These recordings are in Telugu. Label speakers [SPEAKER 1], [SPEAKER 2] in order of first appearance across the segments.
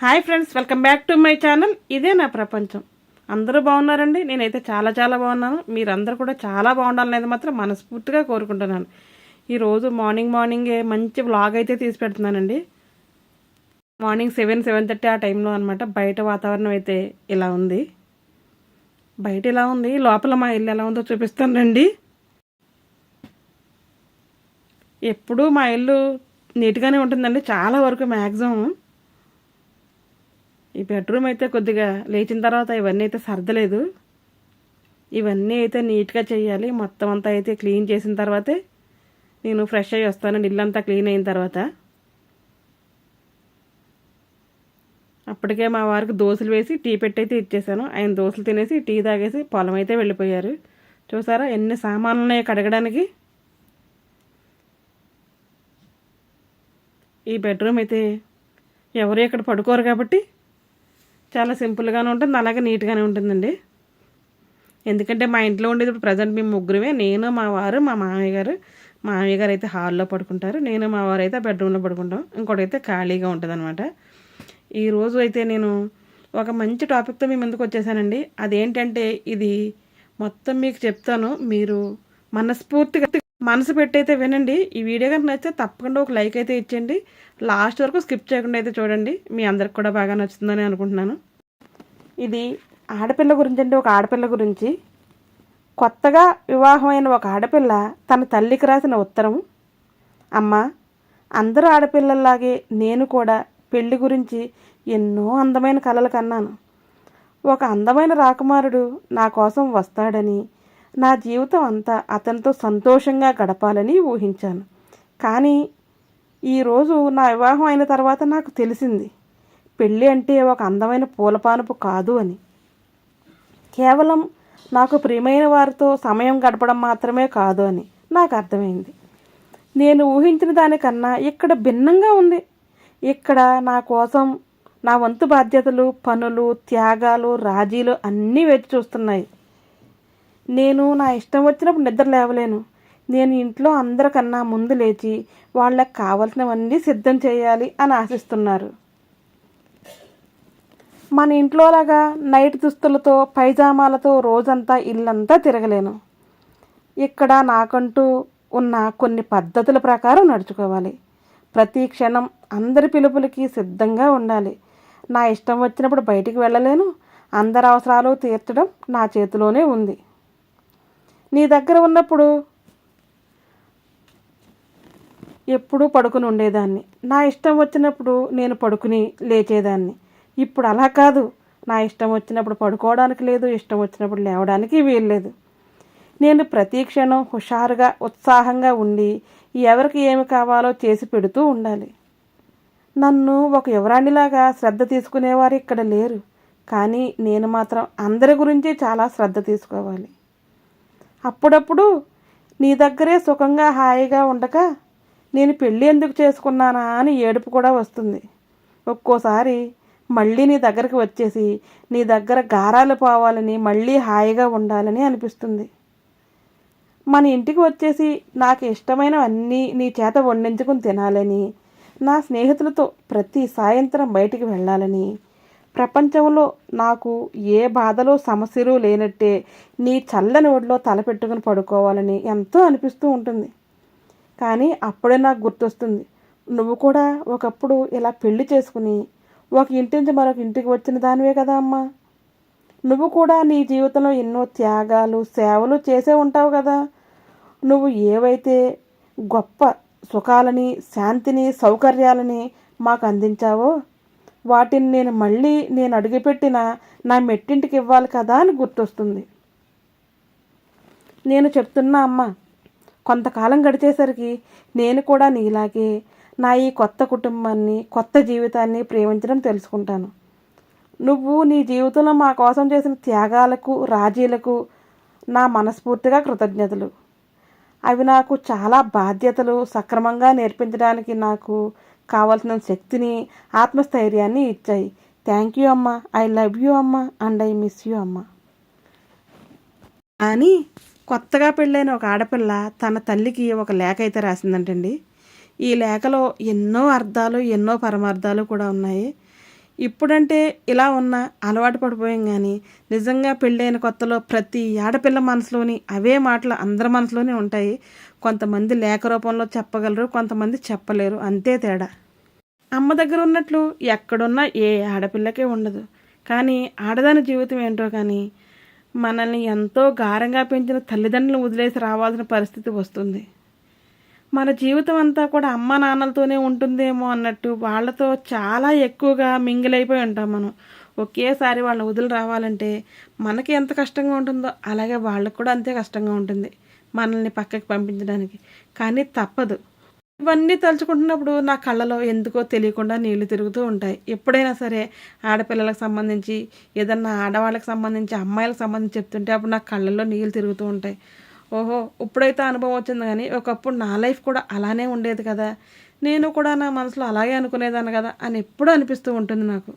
[SPEAKER 1] Hi friends welcome back to my channel. ఇదే నా ప్రపంచం. అందరూ బాగున్నారండి? నేనైతే చాలా చాలా బాగున్నాను. మీరందరూ కూడా చాలా బాగుండాలనేది మాత్రం మనస్ఫూర్తిగా కోరుకుంటున్నాను. ఈరోజు మార్నింగ్ మార్నింగే మంచి వ్లాగ్ అయితే తీసి పెడుతున్నానండి. మార్నింగ్ సెవెన్ సెవెన్ థర్టీ ఆ టైంలో అనమాట బయట వాతావరణం అయితే ఇలా ఉంది. బయట ఇలా ఉంది? లోపల మా ఇల్లు ఎలా ఉందో చూపిస్తానండి ఎప్పుడూ మా ఇల్లు నీట్గానే ఉంటుందండి. చాలా వరకు మ్యాక్సిమం ఈ బెడ్రూమ్ అయితే కొద్దిగా లేచిన తర్వాత ఇవన్నీ అయితే సర్దలేదు. ఇవన్నీ అయితే నీట్గా చేయాలి. మొత్తం అంతా అయితే క్లీన్ చేసిన తర్వాతే నేను ఫ్రెష్ అయ్యి వస్తాను. ఇల్లంతా క్లీన్ అయిన తర్వాత. అప్పటికే మా వారికి దోశలు వేసి టీ పెట్టయితే ఇచ్చేసాను. ఆయన దోశలు తినేసి టీ తాగేసి పొలం అయితే వెళ్ళిపోయారు. చూసారా ఎన్ని సామాన్లు ఉన్నాయో కడగడానికి. ఈ బెడ్రూమ్ అయితే ఎవరు ఇక్కడ పడుకోరు కాబట్టి చాలా సింపుల్గానే ఉంటుంది అలాగే నీట్గానే ఉంటుందండి. ఎందుకంటే మా ఇంట్లో ఉండేది ఇప్పుడు ప్రజెంట్ మేము ముగ్గురమే. నేను మా వారు మా మామయ్య గారు. మా మామయ్య గారు అయితే హాల్లో పడుకుంటారు. నేను మా వారు అయితే బెడ్రూమ్లో పడుకుంటాం. ఇంకోటి అయితే ఖాళీగా ఉంటుంది అనమాట ఈరోజు అయితే నేను ఒక మంచి టాపిక్తో మీ ముందుకు వచ్చేసానండి. అదేంటంటే ఇది మొత్తం మీకు చెప్తాను. మీరు మనస్ఫూర్తిగా మనసు పెట్టయితే వినండి. ఈ వీడియో కనుక నచ్చితే తప్పకుండా ఒక లైక్ అయితే ఇచ్చేయండి. లాస్ట్ వరకు స్కిప్ చేయకుండా అయితే చూడండి. మీ అందరికి కూడా బాగా నచ్చుతుందని అనుకుంటున్నాను. ఇది ఆడపిల్ల గురించి అంటే ఒక ఆడపిల్ల గురించి. కొత్తగా వివాహమైన ఒక ఆడపిల్ల తన తల్లికి రాసిన ఉత్తరం అమ్మ అందరూ ఆడపిల్లల్లాగే నేను కూడా పెళ్ళి గురించి ఎన్నో అందమైన కలలు కన్నాను. ఒక అందమైన రాకుమారుడు నా కోసం వస్తాడని నా జీవితం అంతా అతనితో సంతోషంగా గడపాలని ఊహించాను. కానీ ఈరోజు నా వివాహం అయిన తర్వాత నాకు తెలిసింది. పెళ్ళి అంటే ఒక అందమైన పూలపానుపు కాదు అని. కేవలం నాకు ప్రియమైన వారితో సమయం గడపడం మాత్రమే కాదు అని నాకు అర్థమైంది. నేను ఊహించిన దానికన్నా ఇక్కడ భిన్నంగా ఉంది. ఇక్కడ నా కోసం నా వంతు బాధ్యతలు పనులు త్యాగాలు రాజీలు అన్నీ వేచి చూస్తున్నాయి. నేను నా ఇష్టం వచ్చినప్పుడు నిద్ర లేవలేను. నేను ఇంట్లో అందరికన్నా ముందు లేచి వాళ్ళకి కావలసినవన్నీ సిద్ధం చేయాలి అని ఆశిస్తున్నారు. మన ఇంట్లోలాగా నైట్ దుస్తులతో పైజామాలతో రోజంతా ఇల్లంతా తిరగలేను. ఇక్కడ నాకంటూ ఉన్న కొన్ని పద్ధతుల ప్రకారం నడుచుకోవాలి. ప్రతి క్షణం అందరి పిలుపులకి సిద్ధంగా ఉండాలి. నా ఇష్టం వచ్చినప్పుడు బయటికి వెళ్ళలేను. అందరి అవసరాలు తీర్చడం నా చేతిలోనే ఉంది. నీ దగ్గర ఉన్నప్పుడు ఎప్పుడూ పడుకుని ఉండేదాన్ని. నా ఇష్టం వచ్చినప్పుడు నేను పడుకుని లేచేదాన్ని. ఇప్పుడు అలా కాదు. నా ఇష్టం వచ్చినప్పుడు పడుకోవడానికి లేదు ఇష్టం వచ్చినప్పుడు లేవడానికి వీల్లేదు. నేను ప్రతి క్షణం హుషారుగా ఉత్సాహంగా ఉండి ఎవరికి ఏమి కావాలో చేసి పెడుతూ ఉండాలి. నన్ను ఒక యువరాణిలాగా శ్రద్ధ తీసుకునేవారు ఇక్కడ లేరు. కానీ నేను మాత్రం అందరి గురించి చాలా శ్రద్ధ తీసుకోవాలి. అప్పుడప్పుడు నీ దగ్గరే సుఖంగా హాయిగా ఉండక నేను పెళ్ళి ఎందుకు చేసుకున్నానా అని ఏడుపు కూడా వస్తుంది. ఒక్కోసారి మళ్ళీ నీ దగ్గరికి వచ్చేసి నీ దగ్గర గారాలు పోవాలని మళ్ళీ హాయిగా ఉండాలని అనిపిస్తుంది. మన ఇంటికి వచ్చేసి నాకు ఇష్టమైనవన్నీ నీ చేత వండించుకుని తినాలని నా స్నేహితులతో ప్రతి సాయంత్రం బయటికి వెళ్ళాలని ప్రపంచంలో నాకు ఏ బాధలు సమస్యలు లేనట్టే నీ చల్లని ఒడిలో తలపెట్టుకుని పడుకోవాలని ఎంతో అనిపిస్తూ ఉంటుంది. కానీ అప్పుడే నాకు గుర్తొస్తుంది నువ్వు కూడా ఒకప్పుడు ఇలా పెళ్ళి చేసుకుని ఒక ఇంటి నుంచి మరొక ఇంటికి వచ్చిన దానివే కదా అమ్మా. నువ్వు కూడా నీ జీవితంలో ఎన్నో త్యాగాలు సేవలు చేసే ఉంటావు కదా. నువ్వు ఏవైతే గొప్ప సుఖాలని శాంతిని సౌకర్యాలని మాకు అందించావో వాటిని నేను మళ్ళీ నేను అడుగుపెట్టిన నా మెట్టింటికి ఇవ్వాలి కదా అని గుర్తొస్తుంది. నేను చెప్తున్నా అమ్మ కొంతకాలం గడిచేసరికి నేను కూడా నీలాగే నా ఈ కొత్త కుటుంబాన్ని కొత్త జీవితాన్ని ప్రేమించడం తెలుసుకుంటాను. నువ్వు నీ జీవితంలో మా కోసం చేసిన త్యాగాలకు రాజీలకు నా మనస్ఫూర్తిగా కృతజ్ఞతలు. అవి నాకు చాలా బాధ్యతలు సక్రమంగా నేర్పించడానికి నాకు కావాల్సిన శక్తిని ఆత్మస్థైర్యాన్ని ఇచ్చాయి. థ్యాంక్ యూ అమ్మ. ఐ లవ్ యూ అమ్మ. అండ్ ఐ మిస్ యూ అమ్మ. అని కొత్తగా పెళ్ళైన ఒక ఆడపిల్ల తన తల్లికి ఒక లేఖ అయితే రాసిందంటండి. ఈ లేఖలో ఎన్నో అర్థాలు ఎన్నో పరమార్థాలు కూడా ఉన్నాయి. ఇప్పుడంటే ఇలా ఉన్న అలవాటు పడిపోయాం కానీ నిజంగా పెళ్ళైన కొత్తలో ప్రతి ఆడపిల్ల మనసులోని అవే మాటలు అందరి మనసులోనే ఉంటాయి. కొంతమంది లేఖ రూపంలో చెప్పగలరు కొంతమంది చెప్పలేరు. అంతే తేడా. అమ్మ దగ్గర ఉన్నట్లు ఎక్కడున్నా ఏ ఆడపిల్లకే ఉండదు. కానీ ఆడదాని జీవితం ఏంటో కానీ మనల్ని ఎంతో గారంగా పెంచిన తల్లిదండ్రులు వదిలేసి రావాల్సిన పరిస్థితి వస్తుంది. మన జీవితం అంతా కూడా అమ్మ నాన్నలతోనే ఉంటుందేమో అన్నట్టు వాళ్ళతో చాలా ఎక్కువగా మింగిలైపోయి ఉంటాం మనం. ఒకేసారి వాళ్ళని వదిలి రావాలంటే మనకి ఎంత కష్టంగా ఉంటుందో అలాగే వాళ్ళకు కూడా అంతే కష్టంగా ఉంటుంది. మనల్ని పక్కకి పంపించడానికి. కానీ తప్పదు. ఇవన్నీ తలుచుకుంటున్నప్పుడు నా కళ్ళలో ఎందుకో తెలియకుండా నీళ్ళు తిరుగుతూ ఉంటాయి. ఎప్పుడైనా సరే ఆడపిల్లలకు సంబంధించి ఏదన్నా ఆడవాళ్ళకి సంబంధించి అమ్మాయిలకు సంబంధించి చెప్తుంటే అప్పుడు నా కళ్ళల్లో నీళ్ళు తిరుగుతూ ఉంటాయి. ఓహో ఇప్పుడైతే అనుభవం వచ్చింది కానీ ఒకప్పుడు నా లైఫ్ కూడా అలానే ఉండేది కదా. నేను కూడా నా మనసులో అలాగే అనుకునేదాన్ని కదా అని ఎప్పుడూ అనిపిస్తూ ఉంటుంది నాకు.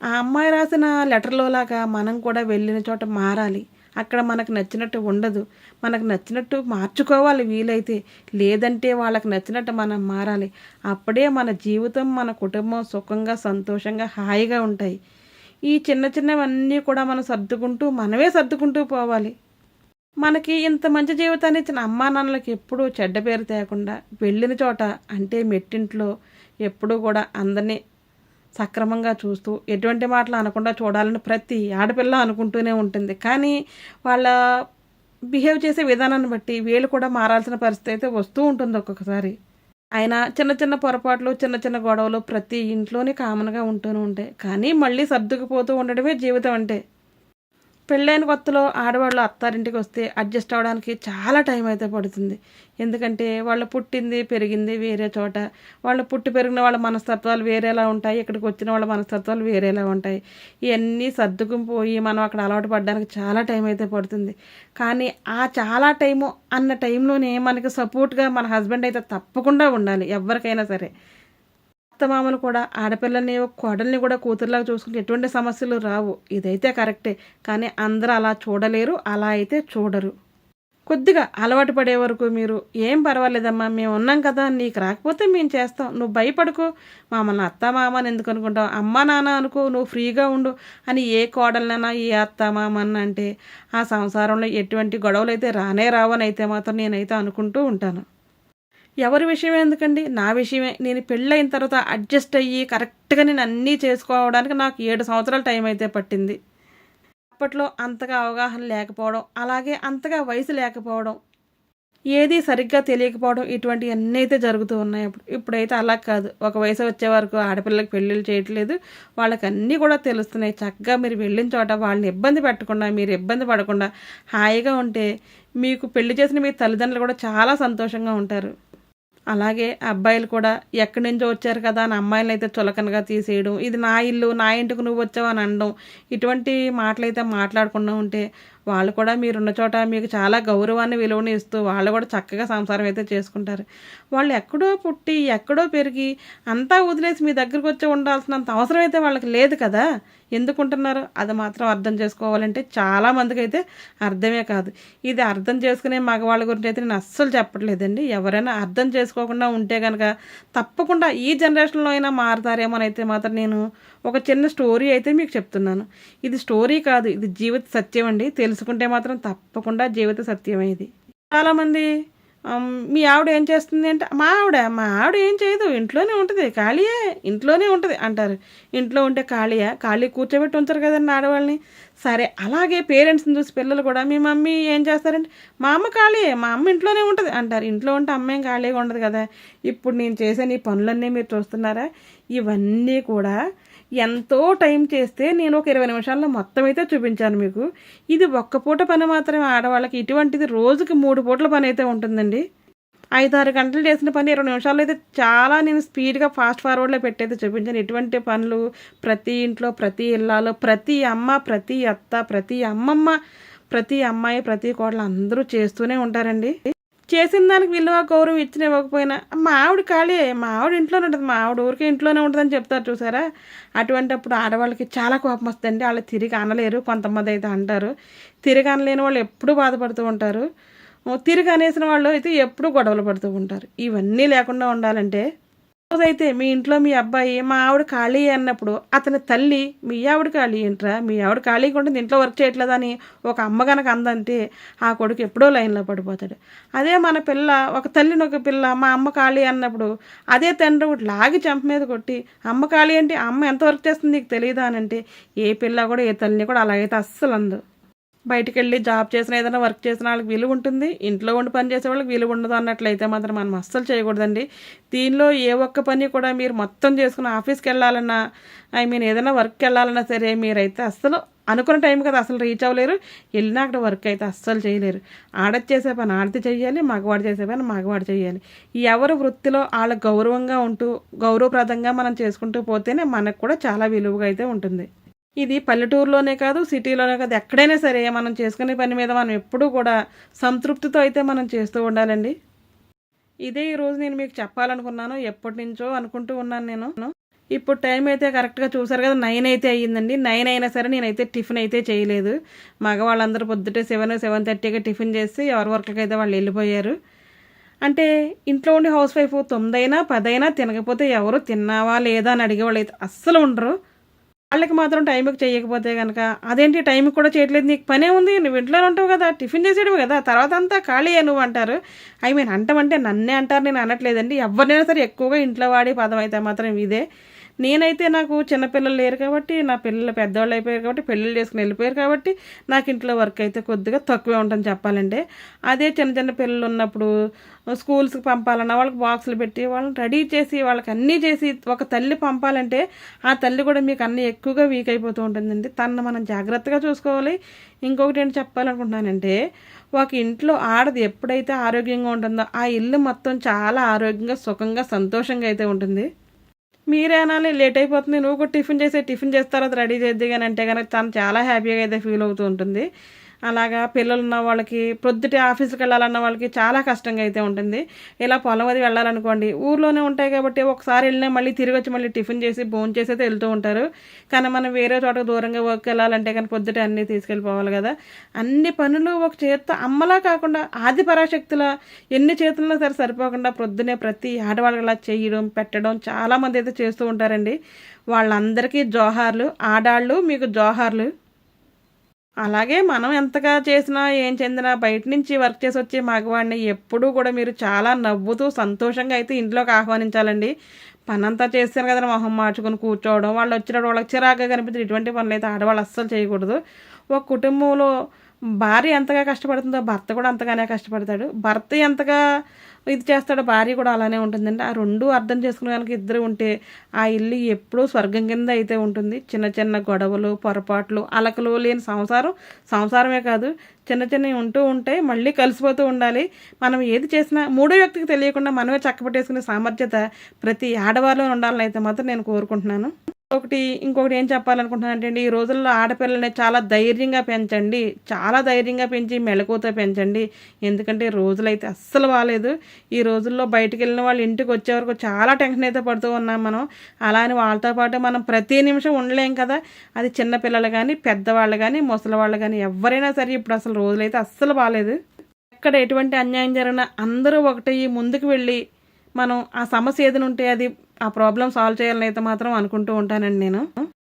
[SPEAKER 1] ఆ అమ్మాయి రాసిన లెటర్లో లాగా మనం కూడా వెళ్ళిన చోట మారాలి. అక్కడ మనకు నచ్చినట్టు ఉండదు. మనకు నచ్చినట్టు మార్చుకోవాలి వీలైతే. లేదంటే వాళ్ళకి నచ్చినట్టు మనం మారాలి. అప్పుడే మన జీవితం మన కుటుంబం సుఖంగా సంతోషంగా హాయిగా ఉంటాయి. ఈ చిన్న చిన్నవన్నీ కూడా మనం సర్దుకుంటూ మనమే సర్దుకుంటూ పోవాలి. మనకి ఇంత మంచి జీవితాన్ని ఇచ్చిన అమ్మా నాన్నలకు ఎప్పుడూ చెడ్డ పేరు తేకుండా వెళ్ళిన చోట అంటే మెట్టింట్లో ఎప్పుడూ కూడా అందరినీ సక్రమంగా చూస్తూ ఎటువంటి మాటలు అనకుండా చూడాలని ప్రతి ఆడపిల్ల అనుకుంటూనే ఉంటుంది. కానీ వాళ్ళ బిహేవ్ చేసే విధానాన్ని బట్టి వీళ్ళు కూడా మారాల్సిన పరిస్థితి అయితే వస్తూ ఉంటుంది ఒక్కొక్కసారి. అయినా చిన్న చిన్న పొరపాట్లు చిన్న చిన్న గొడవలు ప్రతి ఇంట్లోనే కామన్గా ఉంటూనే ఉంటాయి. కానీ మళ్ళీ సర్దుకుపోతూ ఉండడమే జీవితం అంటే. పెళ్ళైన కొత్తలో ఆడవాళ్ళు అత్తారింటికి వస్తే అడ్జస్ట్ అవ్వడానికి చాలా టైం అయితే పడుతుంది. ఎందుకంటే వాళ్ళు పుట్టింది పెరిగింది వేరే చోట. వాళ్ళు పుట్టి పెరిగిన వాళ్ళ మనస్తత్వాలు వేరేలా ఉంటాయి. ఇక్కడికి వచ్చిన వాళ్ళ మనస్తత్వాలు వేరేలా ఉంటాయి. ఇవన్నీ సర్దుకుని పోయి మనం అక్కడ అలవాటు పడడానికి చాలా టైం అయితే పడుతుంది. కానీ ఆ చాలా టైము అన్న టైంలోనే మనకి సపోర్ట్గా మన హస్బెండ్ అయితే తప్పకుండా ఉండాలి ఎవరికైనా సరే. అత్తమామలు కూడా ఆడపిల్లల్ని కోడల్ని కూడా కూతురులాగా చూసుకుంటే ఎటువంటి సమస్యలు రావు. ఇదైతే కరెక్టే. కానీ అందరూ అలా చూడలేరు అలా అయితే చూడరు. కొద్దిగా అలవాటు పడే వరకు మీరు ఏం పర్వాలేదమ్మా మేము ఉన్నాం కదా నీకు రాకపోతే మేము చేస్తాం. నువ్వు భయపడుకో. మమ్మల్ని అత్త మామని ఎందుకు అనుకుంటావు? అమ్మ నాన్న అనుకో నువ్వు ఫ్రీగా ఉండు అని ఏ కోడలనైనా ఏ అత్త మామన్న అని అంటే ఆ సంసారంలో ఎటువంటి గొడవలు అయితే రానే రావని అయితే మాత్రం నేనైతే అనుకుంటూ ఉంటాను. ఎవరి విషయం ఎందుకండి? నా విషయమే. నేను పెళ్ళైన తర్వాత అడ్జస్ట్ అయ్యి కరెక్ట్గా నేను అన్నీ చేసుకోవడానికి నాకు ఏడు సంవత్సరాల టైం అయితే పట్టింది. అప్పట్లో అంతగా అవగాహన లేకపోవడం అలాగే అంతగా వయసు లేకపోవడం ఏది సరిగ్గా తెలియకపోవడం ఇటువంటివన్నీ అయితే జరుగుతూ ఉన్నాయి ఇప్పుడు ఇప్పుడైతే అలా కాదు. ఒక వయసు వచ్చే వరకు ఆడపిల్లలకి పెళ్ళిళ్ళు చేయట్లేదు. వాళ్ళకి అన్నీ కూడా తెలుస్తున్నాయి. చక్కగా మీరు వెళ్ళిన చోట వాళ్ళని ఇబ్బంది పెట్టకుండా మీరు ఇబ్బంది పడకుండా హాయిగా ఉంటే మీకు పెళ్ళి చేసిన మీ తల్లిదండ్రులు కూడా చాలా సంతోషంగా ఉంటారు. అలాగే అబ్బాయిలు కూడా ఎక్కడి నుంచో వచ్చారు కదా అని అమ్మాయిలను అయితే చులకనగా తీసేయడం. ఇది నా ఇల్లు నా ఇంటికి నువ్వు వచ్చావు అని అనడం. ఇటువంటి మాటలైతే మాట్లాడకుండా ఉంటే వాళ్ళు కూడా మీరున్న చోట మీకు చాలా గౌరవాన్ని విలువని ఇస్తూ వాళ్ళు కూడా చక్కగా సంసారం అయితే చేసుకుంటారు. వాళ్ళు ఎక్కడో పుట్టి ఎక్కడో పెరిగి అంతా వదిలేసి మీ దగ్గరకు వచ్చి ఉండాల్సినంత అవసరం అయితే వాళ్ళకి లేదు కదా? ఎందుకుంటున్నారు? అది మాత్రం అర్థం చేసుకోవాలంటే చాలామందికి అయితే అర్థమే కాదు. ఇది అర్థం చేసుకునే మగవాళ్ళ గురించి అయితే నేను అస్సలు చెప్పట్లేదండి. ఎవరైనా అర్థం చేసుకోకుండా ఉంటే కనుక తప్పకుండా ఈ జనరేషన్లో అయినా మారుతారేమోనైతే మాత్రం నేను ఒక చిన్న స్టోరీ అయితే మీకు చెప్తున్నాను. ఇది స్టోరీ కాదు ఇది జీవిత సత్యం అండి. తెలుసుకుంటే మాత్రం తప్పకుండా జీవిత సత్యం ఇది. చాలామంది మీ ఆవిడ ఏం చేస్తుంది అంటే మా ఆవిడ మా ఆవిడ ఏం చేయదు ఇంట్లోనే ఉంటుంది ఖాళీయే ఇంట్లోనే ఉంటుంది అంటారు. ఇంట్లో ఉంటే ఖాళీయా ఖాళీ కూర్చోబెట్టి ఉంచారు కదండి ఆడవాళ్ళని. సరే అలాగే పేరెంట్స్ని చూసి పిల్లలు కూడా మీ మమ్మీ ఏం చేస్తారంటే మా అమ్మ ఖాళీయే మా అమ్మ ఇంట్లోనే ఉంటుంది అంటారు. ఇంట్లో ఉంటే అమ్మేం ఖాళీగా ఉండదు కదా. ఇప్పుడు నేను చేసే నీ పనులన్నీ మీరు చూస్తున్నారా? ఇవన్నీ కూడా ఎంతో టైం చేస్తే నేను ఒక ఇరవై నిమిషాల్లో మొత్తం అయితే చూపించాను మీకు. ఇది ఒక్క పూట పని మాత్రమే. ఆడవాళ్ళకి ఇటువంటిది రోజుకి మూడు పూటల పని అయితే ఉంటుందండి. ఐదు ఆరు గంటలు చేసిన పని ఇరవై నిమిషాల్లో అయితే చాలా నేను స్పీడ్గా ఫాస్ట్ ఫార్వర్డ్లో పెట్టయితే చూపించాను. ఎటువంటి పనులు ప్రతి ఇంట్లో ప్రతి ఇళ్ళలో ప్రతి అమ్మ ప్రతి అత్త ప్రతి అమ్మమ్మ ప్రతి అమ్మాయి ప్రతి కోడలు అందరూ చేస్తూనే ఉంటారండి. చేసిన దానికి విలువ గౌరవం ఇచ్చిన ఇవ్వకపోయినా మా ఆవిడ ఖాళీ మా ఆవిడ ఇంట్లోనే ఉంటుంది మా ఆవిడ ఊరికే ఇంట్లోనే ఉంటుందని చెప్తారు చూసారా? అటువంటి అప్పుడు ఆడవాళ్ళకి చాలా కోపం వస్తుందండి. వాళ్ళు తిరిగి అనలేరు కొంతమంది అయితే అంటారు. తిరిగి అనలేని వాళ్ళు ఎప్పుడూ బాధపడుతూ ఉంటారు. తిరిగి అనేసిన వాళ్ళు అయితే ఎప్పుడూ గొడవలు పడుతూ ఉంటారు. ఇవన్నీ లేకుండా ఉండాలంటే రోజైతే మీ ఇంట్లో మీ అబ్బాయి మా ఆవిడ ఖాళీ అన్నప్పుడు అతని తల్లి మీ ఆవిడ ఖాళీ ఏంట్రా? మీ ఆవిడ ఖాళీగా ఉంటుంది ఇంట్లో వర్క్ చేయట్లేదని ఒక అమ్మ కనుక అందంటే ఆ కొడుకు ఎప్పుడో లైన్లో పడిపోతాడు. అదే మన పిల్ల ఒక తల్లిని ఒక పిల్ల మా అమ్మ ఖాళీ అన్నప్పుడు అదే తండ్రి ఒకటి లాగి చెంప మీద కొట్టి అమ్మ ఖాళీ అంటే అమ్మ ఎంత వర్క్ చేస్తుంది నీకు తెలియదా అని అంటే ఏ పిల్ల కూడా ఏ తల్లిని కూడా అలాగైతే అస్సలు అందు బయటికి వెళ్ళి జాబ్ చేసిన ఏదైనా వర్క్ చేసిన వాళ్ళకి విలువ ఉంటుంది. ఇంట్లో ఉండి పని చేసే వాళ్ళకి విలువ ఉండదు అన్నట్లయితే మాత్రం మనం అస్సలు చేయకూడదండి. దీనిలో ఏ ఒక్క పని కూడా మీరు మొత్తం చేసుకుని ఆఫీస్కి వెళ్ళాలన్నా ఐ మీన్ ఏదైనా వర్క్కి వెళ్ళాలన్నా సరే మీరైతే అస్సలు అనుకున్న టైం కదా అసలు రీచ్ అవ్వలేరు. వెళ్ళినా అక్కడ వర్క్ అయితే అస్సలు చేయలేరు. ఆడది చేసే పని ఆడది చేయాలి మగవాడు చేసే పని మగవాడు చేయాలి. ఎవరు వృత్తిలో వాళ్ళ గౌరవంగా ఉంటూ గౌరవప్రదంగా మనం చేసుకుంటూ పోతేనే మనకు కూడా చాలా విలువగా అయితే ఉంటుంది. ఇది పల్లెటూరులోనే కాదు సిటీలోనే కాదు ఎక్కడైనా సరే మనం చేసుకునే పని మీద మనం ఎప్పుడూ కూడా సంతృప్తితో అయితే మనం చేస్తూ ఉండాలండి. ఇదే ఈరోజు నేను మీకు చెప్పాలనుకున్నాను ఎప్పటి నుంచో అనుకుంటూ ఉన్నాను నేను. ఇప్పుడు టైం అయితే కరెక్ట్గా చూసారు కదా నైన్ అయితే అయ్యిందండి. నైన్ అయినా సరే నేనైతే టిఫిన్ అయితే చేయలేదు. మగవాళ్ళందరూ పొద్దుటే సెవెన్ సెవెన్ థర్టీగా టిఫిన్ చేసి ఎవరి వర్క్లకి అయితే వాళ్ళు వెళ్ళిపోయారు. అంటే ఇంట్లో ఉండి హౌస్ వైఫ్ తొమ్మిదైనా పదైనా తినకపోతే ఎవరు తిన్నావా లేదా అని అడిగేవాళ్ళు అయితే అస్సలు ఉండరు. వాళ్ళకి మాత్రం టైంకి చేయకపోతే కనుక అదేంటి టైంకి కూడా చేయట్లేదు నీకు పనే ఉంది నువ్వు ఇంట్లోనే ఉంటావు కదా టిఫిన్ చేసేయడం కదా తర్వాత అంతా ఖాళీ నువ్వు అంటారు. ఐ మీన్ అంటామంటే నన్నే అంటారు నేను అనట్లేదండి. ఎవరినైనా సరే ఎక్కువగా ఇంట్లో వాడే పదం అయితే మాత్రం ఇదే. నేనైతే నాకు చిన్నపిల్లలు లేరు కాబట్టి నా పిల్లలు పెద్దవాళ్ళు అయిపోయారు కాబట్టి పెళ్ళిళ్ళు చేసుకుని వెళ్ళిపోయారు కాబట్టి నాకు ఇంట్లో వర్క్ అయితే కొద్దిగా తక్కువే ఉంటుంది చెప్పాలంటే అదే చిన్న చిన్న పిల్లలు ఉన్నప్పుడు స్కూల్స్కి పంపాలన్నా వాళ్ళకి బాక్సులు పెట్టి వాళ్ళని రెడీ చేసి వాళ్ళకి అన్నీ చేసి ఒక తల్లి పంపాలంటే ఆ తల్లి కూడా మీకు అన్నీ ఎక్కువగా వీక్ అయిపోతూ ఉంటుందండి. తనను మనం జాగ్రత్తగా చూసుకోవాలి. ఇంకొకటి ఏంటి చెప్పాలనుకుంటున్నానంటే ఒక ఇంట్లో ఆడది ఎప్పుడైతే ఆరోగ్యంగా ఉంటుందో ఆ ఇల్లు మొత్తం చాలా ఆరోగ్యంగా సుఖంగా సంతోషంగా అయితే ఉంటుంది. మీరే అనాలి లేట్ అయిపోతుంది. నువ్వు కూడా టిఫిన్ చేసే టిఫిన్ చేస్తారో? అది రెడీ చేద్ది కానీ అంటే కనుక తను చాలా హ్యాపీగా అయితే ఫీల్ అవుతూ ఉంటుంది. అలాగా పిల్లలు ఉన్న వాళ్ళకి ప్రొద్దుటి ఆఫీస్కి వెళ్ళాలన్న వాళ్ళకి చాలా కష్టంగా అయితే ఉంటుంది. ఇలా పొలం అది వెళ్ళాలనుకోండి ఊర్లోనే ఉంటాయి కాబట్టి ఒకసారి వెళ్ళినా మళ్ళీ తిరిగి వచ్చి మళ్ళీ టిఫిన్ చేసి భోజనం చేసి అయితే వెళ్తూ ఉంటారు. కానీ మనం వేరే చోటకు దూరంగా వర్క్ వెళ్ళాలంటే కానీ పొద్దుటే అన్నీ తీసుకెళ్ళిపోవాలి కదా. అన్ని పనులు ఒక చేత్తో అమ్మలా కాకుండా ఆది పరాశక్తుల ఎన్ని చేతుల్లో సరే సరిపోకుండా ప్రొద్దునే ప్రతి ఆడవాళ్ళలా చేయడం పెట్టడం చాలామంది అయితే చేస్తూ ఉంటారండి. వాళ్ళందరికీ జోహార్లు ఆడాళ్ళు మీకు జోహార్లు. అలాగే మనం ఎంతగా చేసినా ఏం చెందినా బయట నుంచి వర్క్ చేసి వచ్చే మగవాడిని ఎప్పుడూ కూడా మీరు చాలా నవ్వుతూ సంతోషంగా అయితే ఇంట్లోకి ఆహ్వానించాలండి. పనంతా చేస్తారు కదా మొహం మార్చుకొని కూర్చోవడం వాళ్ళు వచ్చినప్పుడు వాళ్ళకి చిరాగ్గా కనిపించిన ఇటువంటి పనులు అయితే ఆడవాళ్ళు అస్సలు చేయకూడదు. ఒక కుటుంబంలో భార్య ఎంతగా కష్టపడుతుందో భర్త కూడా అంతగానే కష్టపడతాడు. భర్త ఎంతగా ఇది చేస్తాడు భార్య కూడా అలానే ఉంటుందండి. ఆ రెండు అర్థం చేసుకునే కనుక ఇద్దరు ఉంటే ఆ ఇల్లు ఎప్పుడూ స్వర్గం కింద అయితే ఉంటుంది. చిన్న చిన్న గొడవలు పొరపాట్లు అలకలు లేని సంసారం సంసారమే కాదు. చిన్న చిన్నవి ఉంటూ ఉంటే మళ్ళీ కలిసిపోతూ ఉండాలి. మనం ఏది చేసినా మూడో వ్యక్తికి తెలియకుండా మనమే చక్కబెట్టేసుకునే సామర్థ్యత ప్రతి ఆడవారిలో ఉండాలని అయితే మాత్రం నేను కోరుకుంటున్నాను. ఒకటి ఇంకొకటి ఏం చెప్పాలనుకుంటున్నానంటే అండి ఈ రోజుల్లో ఆడపిల్లల్ని చాలా ధైర్యంగా పెంచండి. చాలా ధైర్యంగా పెంచి మెలకువతో పెంచండి. ఎందుకంటే రోజులైతే అస్సలు బాగాలేదు ఈ రోజుల్లో బయటకు వెళ్ళిన వాళ్ళు ఇంటికి వచ్చే వరకు చాలా టెన్షన్ అయితే పడుతూ ఉన్నాం మనం. అలానే వాళ్ళతో పాటు మనం ప్రతి నిమిషం ఉండలేం కదా. అది చిన్నపిల్లలు కానీ పెద్దవాళ్ళు కానీ ముసలి వాళ్ళు కానీ ఎవరైనా సరే ఇప్పుడు అసలు రోజులైతే అస్సలు బాగాలేదు ఎక్కడ ఎటువంటి అన్యాయం జరిగినా అందరూ ఒకటి ముందుకు వెళ్ళి మనం ఆ సమస్య ఏదైనా ఉంటే అది ఆ ప్రాబ్లం సాల్వ్ చేయాలని అయితే మాత్రం అనుకుంటూ ఉంటానండి నేను.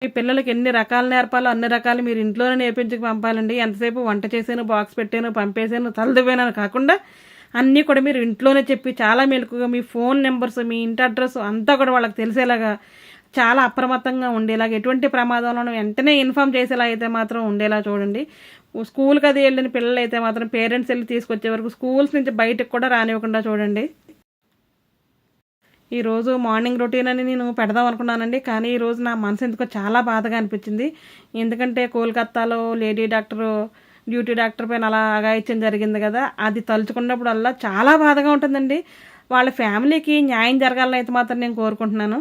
[SPEAKER 1] మీ పిల్లలకి ఎన్ని రకాలు నేర్పాలో అన్ని రకాలు మీరు ఇంట్లోనే నేర్పించి పంపాలండి. ఎంతసేపు వంట చేసాను బాక్స్ పెట్టాను పంపేసాను తలదివ్వాను కాకుండా అన్నీ కూడా మీరు ఇంట్లోనే చెప్పి చాలా మెలకుగా మీ ఫోన్ నెంబర్స్ మీ ఇంటి అడ్రస్ అంతా కూడా వాళ్ళకి తెలిసేలాగా చాలా అప్రమత్తంగా ఉండేలాగా ఎటువంటి ప్రమాదంలో వెంటనే ఇన్ఫామ్ చేసేలా అయితే మాత్రం ఉండేలా చూడండి. స్కూల్కి అది వెళ్ళిన పిల్లలు అయితే మాత్రం పేరెంట్స్ వెళ్ళి తీసుకొచ్చే వరకు స్కూల్స్ నుంచి బయటకు కూడా రానివ్వకుండా చూడండి. ఈరోజు మార్నింగ్ రొటీన్ అని నేను పెడదాం అనుకున్నానండి. కానీ ఈరోజు నా మనసు ఎందుకో చాలా బాధగా అనిపించింది. ఎందుకంటే కోల్కత్తాలో లేడీ డాక్టరు డ్యూటీ డాక్టర్ పైన అలా అగాయిత్యం జరిగింది కదా. అది తలుచుకున్నప్పుడు అలా చాలా బాధగా ఉంటుందండి. వాళ్ళ ఫ్యామిలీకి న్యాయం జరగాలని అయితే మాత్రం నేను కోరుకుంటున్నాను.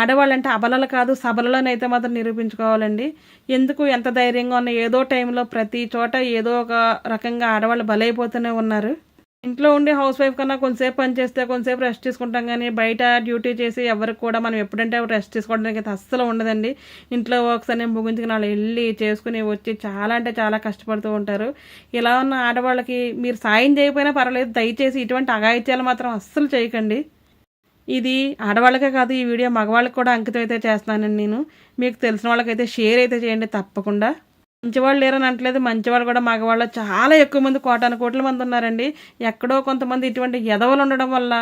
[SPEAKER 1] ఆడవాళ్ళంటే అబలలు కాదు సబలలోనైతే మాత్రం నిరూపించుకోవాలండి. ఎందుకు ఎంత ధైర్యంగా ఉన్న ఏదో టైంలో ప్రతి చోట ఏదో ఒక రకంగా ఆడవాళ్ళు బలైపోతూనే ఉన్నారు. ఇంట్లో ఉండి హౌస్ వైఫ్ కన్నా కొంతసేపు పని చేస్తే కొంతసేపు రెస్ట్ తీసుకుంటాం కానీ బయట డ్యూటీ చేసి ఎవరికి కూడా మనం ఎప్పుడంటే రెస్ట్ తీసుకోవడానికి అయితే అస్సలు ఉండదండి. ఇంట్లో వర్క్స్ అనేవి ముగించుకుని వాళ్ళు వెళ్ళి చేసుకుని వచ్చి చాలా అంటే చాలా కష్టపడుతూ ఉంటారు. ఇలా ఉన్న ఆడవాళ్ళకి మీరు సాయం చేయకపోయినా పర్వాలేదు. దయచేసి ఇటువంటి అగాయిత్యాలు మాత్రం అస్సలు చేయకండి. ఇది ఆడవాళ్ళకే కాదు ఈ వీడియో మగవాళ్ళకి కూడా అంకితం అయితే చేస్తానండి నేను. మీకు తెలిసిన వాళ్ళకైతే షేర్ అయితే చేయండి తప్పకుండా. మంచివాళ్ళు లేరని అంటలేదు. మంచివాళ్ళు కూడా మగవాళ్ళు చాలా ఎక్కువ మంది కోటాను కోట్ల మంది ఉన్నారండి. ఎక్కడో కొంతమంది ఇటువంటి ఎదవలు ఉండడం వల్ల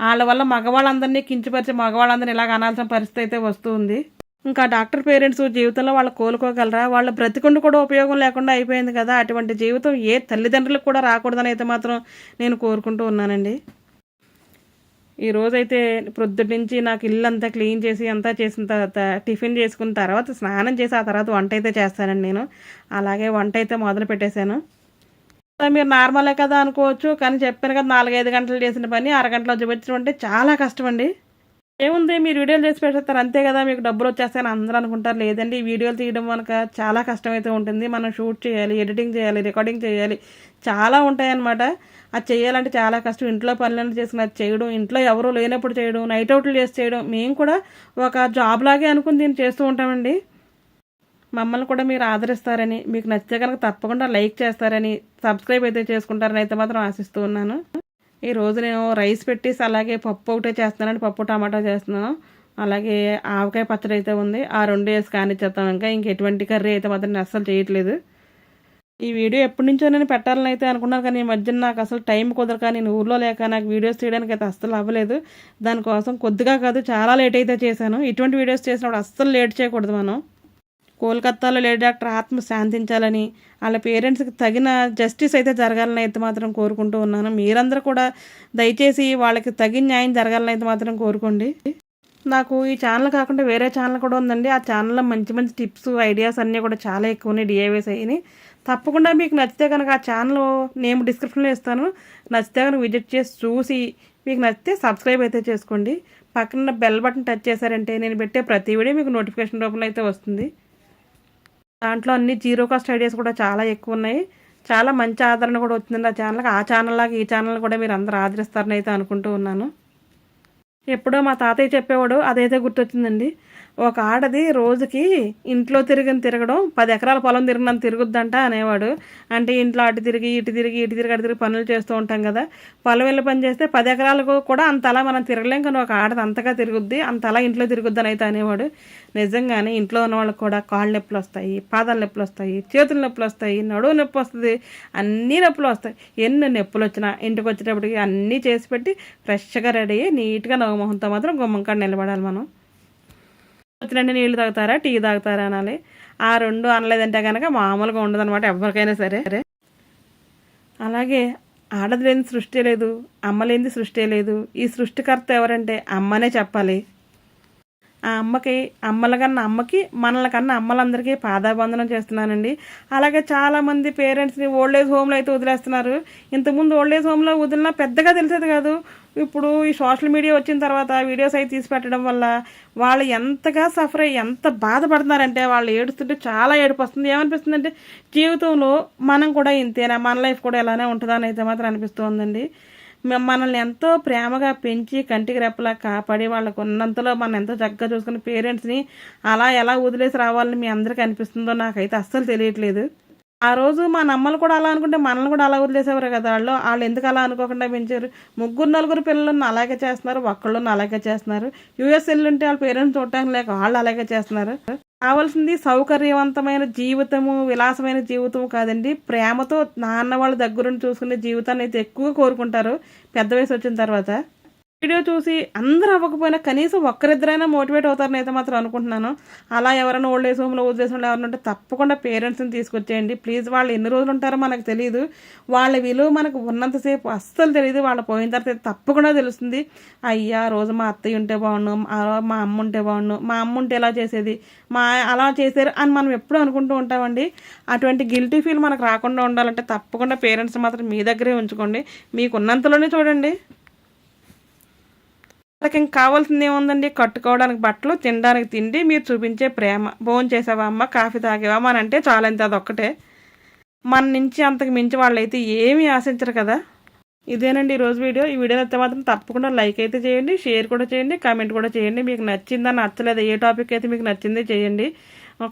[SPEAKER 1] వాళ్ళ వల్ల మగవాళ్ళందరినీ కించపరిచి మగవాళ్ళందరినీ ఇలాగ అనాల్సిన పరిస్థితి అయితే వస్తుంది ఇంకా డాక్టర్ పేరెంట్స్ జీవితంలో వాళ్ళు కోలుకోగలరా? వాళ్ళ బ్రతికుండు కూడా ఉపయోగం లేకుండా అయిపోయింది కదా. అటువంటి జీవితం ఏ తల్లిదండ్రులకు కూడా రాకూడదని అయితే మాత్రం నేను కోరుకుంటూ ఉన్నానండి. ఈ రోజైతే ప్రొద్దుటి నుంచి నాకు ఇల్లు అంతా క్లీన్ చేసి అంతా చేసిన తర్వాత టిఫిన్ చేసుకున్న తర్వాత స్నానం చేసి ఆ తర్వాత వంట అయితే చేస్తానండి నేను. అలాగే వంట అయితే మొదలు పెట్టేశాను. మీరు నార్మలే కదా అనుకోవచ్చు కానీ చెప్పాను కదా నాలుగైదు గంటలు చేసిన పని అరగంటలో చూపించడం అంటే చాలా కష్టం అండి ఏముంది మీరు వీడియోలు చేసి పెట్టేస్తారు. అంతే కదా మీకు డబ్బులు వచ్చేస్తాయని అందరూ అనుకుంటారు. లేదండి ఈ వీడియోలు తీయడం వనక చాలా కష్టమైతే ఉంటుంది. మనం షూట్ చేయాలి ఎడిటింగ్ చేయాలి రికార్డింగ్ చేయాలి. చాలా ఉంటాయన్నమాట. అది చేయాలంటే చాలా కష్టం. ఇంట్లో పనులను చేసుకుని అది చేయడం ఇంట్లో ఎవరు లేనప్పుడు చేయడం నైట్ అవుట్లు చేసి చేయడం. మేము కూడా ఒక జాబ్ లాగే అనుకుని దీన్ని చేస్తూ ఉంటామండి. మమ్మల్ని కూడా మీరు ఆదరిస్తారని మీకు నచ్చితే కనుక తప్పకుండా లైక్ చేస్తారని సబ్స్క్రైబ్ అయితే చేసుకుంటారని అయితే మాత్రం ఆశిస్తూ ఉన్నాను. ఈ రోజు నేను రైస్ పెట్టేసి అలాగే పప్పు ఒకటే చేస్తున్నానండి. పప్పు టమాటా చేస్తున్నాను. అలాగే ఆవకాయ పచ్చడి అయితే ఉంది. ఆ రెండు వేసి కానిచ్చేస్తాను ఇంకా. ఇంకెటువంటి కర్రీ అయితే మాత్రం నేను అస్సలు చేయట్లేదు. ఈ వీడియో ఎప్పటి నుంచో నేను పెట్టాలని అయితే అనుకున్నాను. కానీ ఈ మధ్యన నాకు అసలు టైం కుదరక నేను ఊర్లో లేక నాకు వీడియోస్ తీయడానికి అయితే అస్సలు అవ్వలేదు. దానికోసం కొద్దిగా కాదు చాలా లేట్ అయితే చేశాను. ఇటువంటి వీడియోస్ చేసినప్పుడు అస్సలు లేట్ చేయకూడదు మనం. కోల్కత్తాలో లేడీ డాక్టర్ ఆత్మ శాంతించాలని వాళ్ళ పేరెంట్స్కి తగిన జస్టిస్ అయితే జరగాలని అయితే మాత్రం కోరుకుంటూ ఉన్నాను. మీరందరూ కూడా దయచేసి వాళ్ళకి తగిన న్యాయం జరగాలని అయితే మాత్రం కోరుకోండి. నాకు ఈ ఛానల్ కాకుండా వేరే ఛానల్ కూడా ఉందండి. ఆ ఛానల్లో మంచి మంచి టిప్స్ ఐడియాస్ అన్నీ కూడా చాలా ఎక్కువ ఉన్నాయి. డిఐవేస్ అయ్యి తప్పకుండా మీకు నచ్చితే కనుక ఆ ఛానల్ నేమ్ డిస్క్రిప్షన్లో ఇస్తాను. నచ్చితే కనుక విజిట్ చేసి చూసి మీకు నచ్చితే సబ్స్క్రైబ్ అయితే చేసుకోండి. పక్కన బెల్ బటన్ టచ్ చేశారంటే నేను పెట్టే ప్రతి వీడియో మీకు నోటిఫికేషన్ రూపంలో అయితే వస్తుంది. దాంట్లో అన్ని జీరో కాస్ట్ ఐడియాస్ కూడా చాలా ఎక్కువ ఉన్నాయి. చాలా మంచి ఆదరణ కూడా వచ్చిందండి ఆ ఛానల్కి. ఆ ఛానల్ లాగా ఈ ఛానల్ కూడా మీరు అందరూ ఆదరిస్తారని అయితే అనుకుంటూ ఉన్నాను. ఎప్పుడో మా తాతయ్య చెప్పేవాడు అదైతే గుర్తొచ్చిందండి. ఒక ఆడది రోజుకి ఇంట్లో తిరిగిన తిరగడం పది ఎకరాల పొలం తిరిగినంత తిరుగుద్దంట అనేవాడు. అంటే ఇంట్లో అటు తిరిగి ఇటు తిరిగి ఇటు తిరిగి అటు తిరిగి పనులు చేస్తూ ఉంటాం కదా. పొలం వెళ్ళి పని చేస్తే పది ఎకరాలకు కూడా అంతలా మనం తిరగలేం కానీ ఒక ఆడది అంతగా తిరుగుద్ది అంతలా ఇంట్లో తిరుగుద్ది అని అయితే అనేవాడు. నిజంగానే ఇంట్లో ఉన్న వాళ్ళకి కూడా కాళ్ళు నొప్పులు వస్తాయి పాదాల నొప్పులు వస్తాయి చేతుల నొప్పులు వస్తాయి నడువు నొప్పి వస్తుంది అన్నీ నొప్పులు వస్తాయి. ఎన్ని నొప్పులు వచ్చినా ఇంటికి వచ్చేటప్పటికి అన్నీ చేసి పెట్టి ఫ్రెష్గా రెడీ అయ్యి నీట్గా నవమోహంతో మాత్రం గుమ్మం కాడ నిలబడాలి మనం. వచ్చినంటే నీళ్ళు తాగుతారా టీ తాగుతారా అనాలి. ఆ రెండు అనలేదంటే కనుక మామూలుగా ఉండదు అనమాట ఎవరికైనా సరే. అలాగే ఆడది లేని సృష్టి లేదు అమ్మ లేనిది సృష్టి లేదు. ఈ సృష్టికర్త ఎవరంటే అమ్మనే చెప్పాలి. ఆ అమ్మకి అమ్మల కన్నా అమ్మకి మనల కన్నా అమ్మలందరికీ పాదాబంధనం చేస్తున్నానండి. అలాగే చాలామంది పేరెంట్స్ని ఓల్డ్ ఏజ్ హోమ్లో అయితే వదిలేస్తున్నారు. ఇంతకుముందు ఓల్డ్ ఏజ్ హోమ్లో వదిలినా పెద్దగా తెలిసేది కాదు. ఇప్పుడు ఈ సోషల్ మీడియా వచ్చిన తర్వాత వీడియోస్ అయితే తీసి పెట్టడం వల్ల వాళ్ళు ఎంతగా సఫర్ అయ్యి ఎంత బాధపడుతున్నారంటే వాళ్ళు ఏడుస్తుంటే చాలా ఏడుపు వస్తుంది ఏమనిపిస్తుందంటే జీవితంలో మనం కూడా ఇంతేనా? మన లైఫ్ కూడా ఇలానే ఉంటుందని అయితే మాత్రం అనిపిస్తుందండి మనల్ని ఎంతో ప్రేమగా పెంచి కంటికి రెప్పలా కాపాడి వాళ్ళకు ఉన్నంతలో మనం ఎంతో చక్కగా చూసుకున్న పేరెంట్స్ని అలా ఎలా వదిలేసి రావాలని మీ అందరికీ అనిపిస్తుందో నాకైతే అస్సలు తెలియట్లేదు. ఆ రోజు మా నమ్మలు కూడా అలా అనుకుంటే మనల్ని కూడా అలా వదిలేసేవారు కదా వాళ్ళు. వాళ్ళు ఎందుకు అలా అనుకోకుండా పెంచారు? ముగ్గురు నలుగురు పిల్లలను అలాగే చేస్తున్నారు ఒక్కళ్ళు అలాగే చేస్తున్నారు. యూఎస్ ఉంటే వాళ్ళ పేరెంట్స్ చూడటానికి లేక వాళ్ళు అలాగే చేస్తున్నారు. కావాల్సింది సౌకర్యవంతమైన జీవితము విలాసమైన జీవితం కాదండి. ప్రేమతో నాన్న వాళ్ళ దగ్గరుండి చూసుకునే జీవితాన్ని అయితే ఎక్కువ కోరుకుంటారు పెద్ద వయసు వచ్చిన తర్వాత. వీడియో చూసి అందరూ అవ్వకపోయినా కనీసం ఒక్కరిద్దరైనా మోటివేట్ అవుతారని అయితే మాత్రం అనుకుంటున్నాను. అలా ఎవరైనా ఓల్డ్ ఏజ్ హోమ్లో ఓల్డ్ చేసిన ఎవరైనా ఉంటే తప్పకుండా పేరెంట్స్ని తీసుకొచ్చేయండి. ప్లీజ్ వాళ్ళు ఎన్ని రోజులు ఉంటారో మనకు తెలియదు వాళ్ళ విలువ మనకు ఉన్నంతసేపు అస్సలు తెలియదు వాళ్ళు పోయిన తర్వాత తప్పకుండా తెలుస్తుంది. అయ్యా రోజు మా అత్తయ్య ఉంటే బాగుండు మా అమ్మ ఉంటే బాగుండు మా అమ్మ ఉంటే ఎలా చేసేది మా అలా చేశారు అని మనం ఎప్పుడూ అనుకుంటూ ఉంటామండి. అటువంటి గిల్టీ ఫీల్ మనకు రాకుండా ఉండాలంటే తప్పకుండా పేరెంట్స్ మాత్రం మీ దగ్గరే ఉంచుకోండి. మీకు ఉన్నంతలోనే చూడండి. వాళ్ళకి ఇంకా కావాల్సింది ఏముందండి? కట్టుకోవడానికి బట్టలు తినడానికి తిండి మీరు చూపించే ప్రేమ. భోజనం చేసావా అమ్మ? కాఫీ తాగేవా అని అంటే చాలంతే అదొక్కటే. మన నుంచి అంతకు మించి వాళ్ళైతే ఏమీ ఆశించరు కదా. ఇదేనండి ఈరోజు వీడియో. ఈ వీడియో అయితే మాత్రం తప్పకుండా లైక్ అయితే చేయండి షేర్ కూడా చేయండి కామెంట్ కూడా చేయండి. మీకు నచ్చిందా నచ్చలేదా ఏ టాపిక్ అయితే మీకు నచ్చింది చేయండి.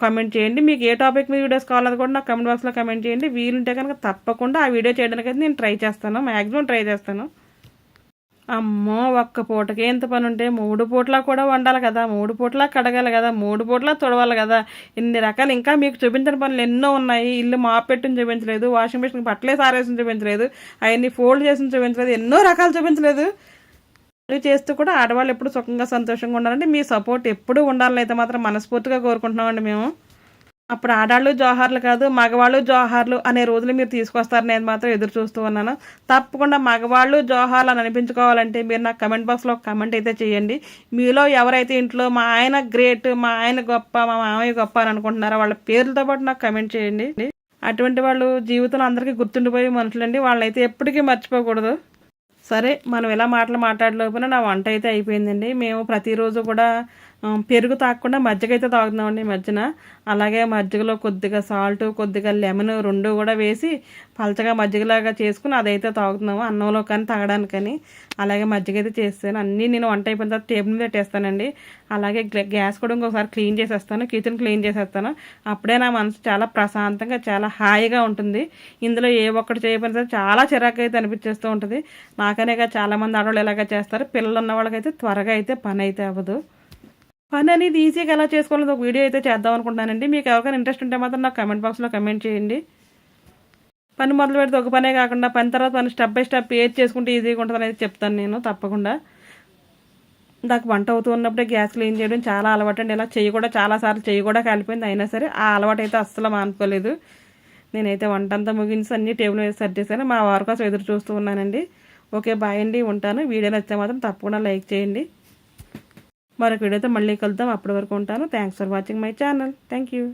[SPEAKER 1] కామెంట్ చేయండి. మీకు ఏ టాపిక్ మీద వీడియోస్ కావాలని కూడా నాకు కమెంట్ బాక్స్లో కమెంట్ చేయండి. వీలుంటే కనుక తప్పకుండా ఆ వీడియో చేయడానికి అయితే నేను ట్రై చేస్తాను. మ్యాక్సిమం ట్రై చేస్తాను. అమ్మో ఒక్క పూటకే ఇంత పని ఉంటే మూడు పూటలా కూడా వండాలి కదా. మూడు పూటలా కడగాలి కదా. మూడు పూటలా తుడవాలి కదా. ఇన్ని రకాలు ఇంకా మీకు చూపించిన పనులు ఎన్నో ఉన్నాయి. ఇల్లు మాపెట్టుని చూపించలేదు. వాషింగ్ మిషన్ బట్టలే సారేసి చూపించలేదు. అవన్నీ ఫోల్డ్ చేసి చూపించలేదు. ఎన్నో రకాలు చూపించలేదు. చేస్తూ కూడా ఆడవాళ్ళు ఎప్పుడు సుఖంగా సంతోషంగా ఉండాలంటే మీ సపోర్ట్ ఎప్పుడు ఉండాలని అయితే మాత్రం మనస్ఫూర్తిగా కోరుకుంటున్నామండి మేము. అప్పుడు ఆడాళ్ళు జోహార్లు కాదు మగవాళ్ళు జోహార్లు అనే రోజులు మీరు తీసుకొస్తారని నేను మాత్రం ఎదురు చూస్తూ ఉన్నాను. తప్పకుండా మగవాళ్ళు జోహార్లు అని అనిపించుకోవాలంటే మీరు నాకు కమెంట్ బాక్స్లో కమెంట్ అయితే చేయండి. మీలో ఎవరైతే ఇంట్లో మా ఆయన గ్రేట్ మా ఆయన గొప్ప మా మామయ్య గొప్ప అని అనుకుంటున్నారో వాళ్ళ పేర్లతో పాటు నాకు కమెంట్ చేయండి. అటువంటి వాళ్ళు జీవితంలో అందరికీ గుర్తుండిపోయే మనుషులండి. వాళ్ళైతే ఎప్పటికీ మర్చిపోకూడదు. సరే మనం ఇలా మాటలు మాట్లాడలేకపోయినా నా వంట అయితే అయిపోయిందండి. మేము ప్రతిరోజు కూడా పెరుగు తాగకుండా మజ్జిగ అయితే తాగుతున్నామండి ఈ మధ్యన. అలాగే మజ్జిగలో కొద్దిగా సాల్ట్ కొద్దిగా లెమన్ రెండు కూడా వేసి పలచగా మజ్జిగలాగా చేసుకుని అదైతే తాగుతున్నాము అన్నంలో కానీ తాగడానికని. అలాగే మజ్జిగ అయితే చేస్తాను. అన్నీ నేను వంట అయిపోయిన తర్వాత టేబుల్ మీద పెట్టేస్తానండి. అలాగే గ్లా- గ్యాస్ కూడా ఇంకొకసారి క్లీన్ చేసేస్తాను. కిచెన్ క్లీన్ చేసేస్తాను. అప్పుడే నా మనసు చాలా ప్రశాంతంగా చాలా హాయిగా ఉంటుంది. ఇందులో ఏ ఒక్కటి చేయకపోయినా సరే చాలా చిరాకు అయితే అనిపించేస్తూ ఉంటుంది. నాకనేగా చాలామంది ఆడవాళ్ళు ఇలాగ చేస్తారు. పిల్లలు ఉన్న వాళ్ళకైతే త్వరగా అయితే పని అయితే అవ్వదు. పని అనేది ఈజీగా ఎలా చేసుకోవాలని ఒక వీడియో అయితే చేద్దాం అనుకుంటున్నానండి. మీకు ఎవరికైనా ఇంట్రెస్ట్ ఉంటే మాత్రం నాకు కమెంట్ బాక్స్లో కమెంట్ చేయండి. పని మొదలు పెడితే ఒక పనే కాకుండా పని తర్వాత పని స్టెప్ బై స్టెప్ ఏది చేసుకుంటే ఈజీగా ఉంటుంది అనేది చెప్తాను నేను తప్పకుండా. నాకు వంట అవుతూ ఉన్నప్పుడే గ్యాస్ క్లీన్ చేయడం చాలా అలవాటు అండి. ఇలా చెయ్యి కూడా చాలాసార్లు చెయ్యి కూడా కాలిపోయింది. అయినా సరే ఆ అలవాటు అయితే అస్సలు మానుకోలేదు. నేనైతే వంట అంతా ముగించి అన్ని టేబుల్ మీద సెట్ చేశాను. మా వారి కోసం ఎదురు చూస్తూ ఉన్నానండి. ఓకే బాయ్ అండి. ఉంటాను. వీడియో నచ్చితే మాత్రం తప్పకుండా లైక్ చేయండి. మరొక వీడియోతో మళ్ళీ కలుద్దాం. అప్పటి వరకు ఉంటాను. Thanks for watching my channel thank you